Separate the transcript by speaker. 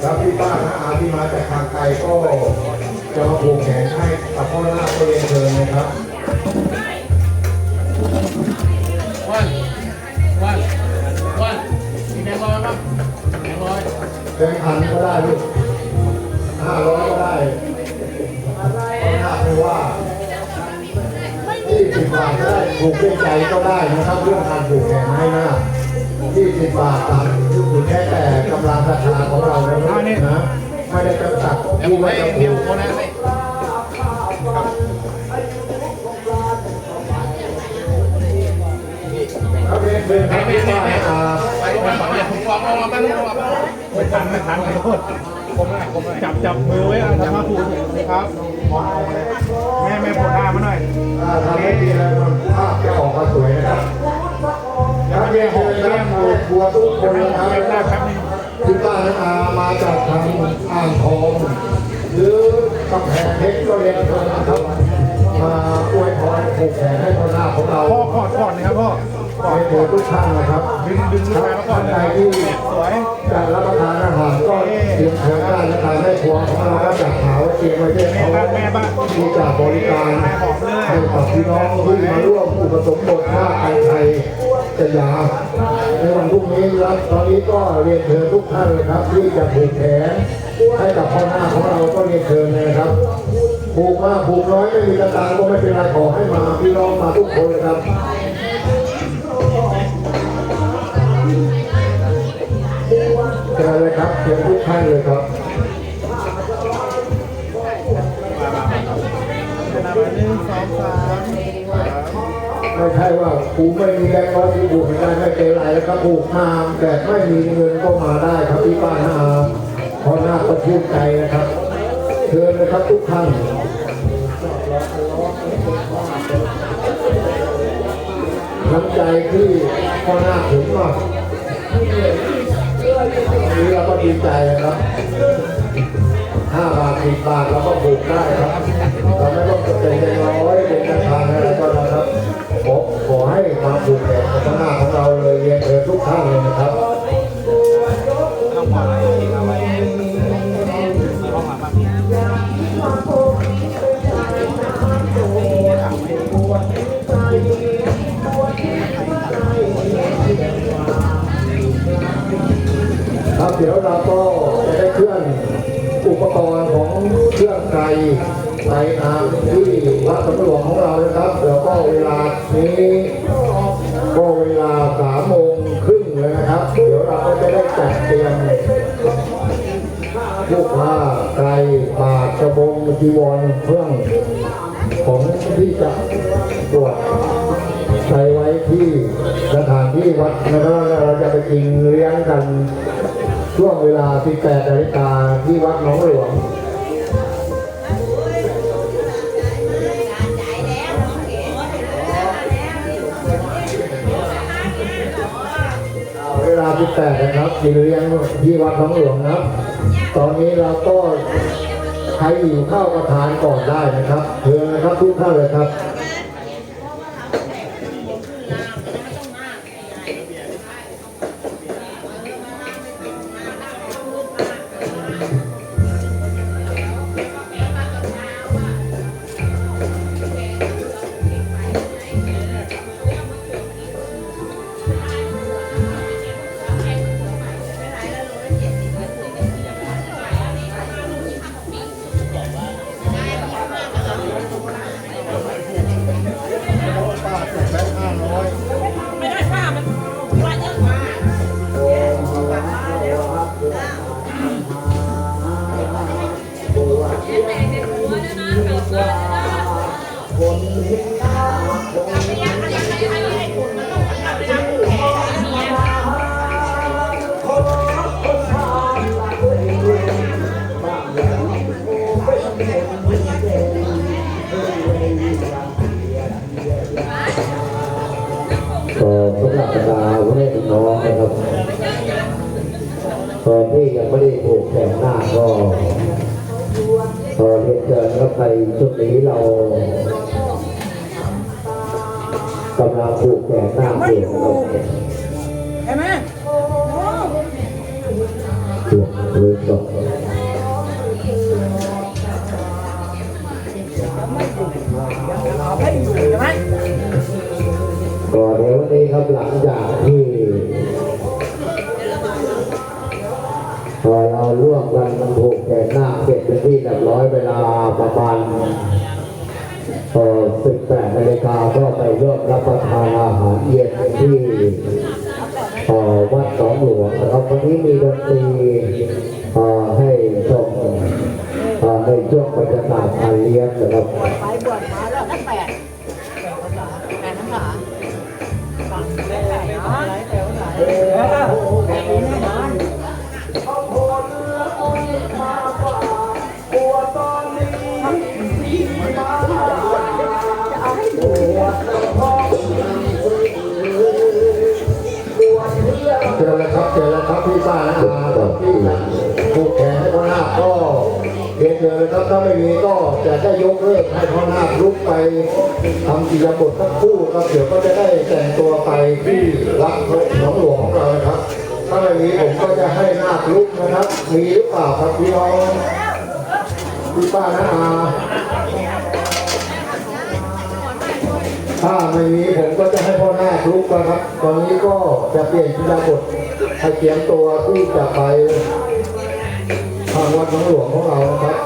Speaker 1: แล้วพี่ป้าน้าอาที่มาจากทางไกลก็จะมาผูกแขนให้กับพ่อหน้าก็เรียนเชิญนะครับ
Speaker 2: วันวันวันมีแบงค์ร้อยป่ะแบงค์ร้อย
Speaker 1: แบงค์พันก็ได้ลูกห้าร้อยก็ได้พ่อหน้าไม่ว่ายี่สิบบาทก็ได้ผูกด้วยใจก็ได้นะครับเรื่องการผูกแขนให้หน้า ยี่สิบบาทตามอยู่แค่แต่กำลังรัทธาของเรานะลูกนะไม่ได้จำกัด
Speaker 2: เดี๋ยวผมให้เดี๋ยวผมโอนให้
Speaker 1: ครับเรียนเชิญครับพี่ป้าน้าอา
Speaker 2: ไปลงมาสองเนี่ยผมวางเอามาแป๊บนึงเอามาแป๊บนึง
Speaker 3: ไม่ทันไม่ทันขอโทษผมจับจับมือไว้อะทำมาผูกครับแม่แม่โผล่หน้ามาหน่อย
Speaker 1: ถ้าทำให้ดีแล้วภาพจะออกมาสวยนะครับ นักเรียนเชิญครับครัวทุกคนนะครับ
Speaker 3: เก็บหน้าแป๊บนึง
Speaker 1: ที่บ้านอามาจากทางอ่างทองหรือกำแพงเพชรก็เรียนเชิญนะครับมาอวยพรผูกแขนให้พ่อหน้าของเรา
Speaker 3: พ่อกอดก่อนนะครับพ่อกอด
Speaker 1: ให้เธอทุกท่านนะครับ
Speaker 3: ดึงดึงลูกชายมาก่อน
Speaker 1: ท่าน
Speaker 3: นะ
Speaker 1: ใด
Speaker 3: ครับ
Speaker 1: ที่
Speaker 3: สวย
Speaker 1: จะรับประทานอาหารก็เตรียมเชิญได้นะครับให้ครัวของเราก็จัดหาไว้เตรียมไว้ให้เขาที่จะบริการให้กับพี่น้องที่มาร่วมอุปสมบทหน้าไทยไทยสยา ในวันพรุ่งนี้ครับตอนนี้ก็เรียนเชิญทุกท่านเลยครับที่จะผูกแขนให้กับพ่อหน้าของเราก็เรียนเชิญเลยนะครับผูกมากผูกน้อยไม่มีกระตังก็ไม่เป็นไรขอให้มาพี่น้องมาทุกคนเลยครับเชิญเลยครับเชิญทุกท่านเลยครับ
Speaker 3: หนึ่งสองสาม
Speaker 1: ไม่ใช่ว่าผูไม่มีแรงร้อยที่ผูกไม่ได้ไม่เป็นไรแล้วครับผูกมาแต่ไม่มีเงินก็มาได้ครับพี่ป้านาอาพราะหน้าก็ชื่นใจนะครับเชิญเลยครับทุกท่านน้ำใจที่พ่อหน้าถึงมากนี้เราก็ดีใจนะครับห้าบาทสิบบาทเราก็ผูกได้ครับเราไม่ต้องเป็นในร้อยเป็นกระทางอะไรก็ได้ครับ ขอให้มามผูกแขนกับหน้าของเราเลยเรียนเชิญทุกท่านเลยนะครับครับเดี๋ยวเราก็จะได้เคลื่อนอุปกรณ์ของเครื่องไกลไกลน้ำที่วัดสำหลวงของ จัดเตรียมลูกผ้าไกลบาทกระบงจีวรเครื่องของที่จะตรวจใช้ไว้ที่สถานที่วัดนะครับเราจะไปกินเลี้ยงกันช่วงเวลา 18นาฬิกาที่วัดหนองหลวง แต่นะครับกินเรียงที่วัดหนองหลวงนะครับ ตอนนี้เราก็ใครอยู่เข้าวก็ทานก่อนได้นะครับเพื่อนะครับทุกท่านเลยครับ
Speaker 4: ยั
Speaker 1: งไม่ได้ผูกแขนหน้าก็ตอนเรียนเชิญครับในชุดนี้เรากำลังผูกแขนหน้าอยู่นะครับ
Speaker 4: เห็นไหม
Speaker 1: ศพ
Speaker 4: ให้อยู่ใช่ไหม
Speaker 1: ก่อนเดี๋ยววันนี้ครับหลังจากที่ เสร็จเป็นที่เรียบร้อยเวลาประมาณสิบแปดนาฬิกาก็ไปร่วมรับประทานอาหารเย็นที่วัดสองหลวงนะครับวันนี้มีดนตรีให้ชมในช่วงบรรยากาศการเลี้ยงนะครับ
Speaker 4: เจ
Speaker 1: อแล้วครับเจแล้วครับพี่ป้านะอาครับพี่ผูกแขนให้พ่อนาคก็เรียนเชิญครับถ้าไม่มีก็จะได้ยกเลิกให้พ่อนาคลุกไปทำกิจบทสักครู่ครับเดี๋ยวก็จะได้แต่งตัวไปที่วัดหลวงหลวงของเรานะครับถ้าไม่มีผมก็จะให้นาคลุกนะครับ มีหรือเปล่าครับพี่น้องพี่ป้านะอา ถ้าไม่มีผมก็จะให้พ่อนาลุกนะครับ ตอนนี้ก็จะเปลี่ยนกิจบทให้เตรียมตัวที่จะไปทางวัดหลวงหลวงของเรานะครับ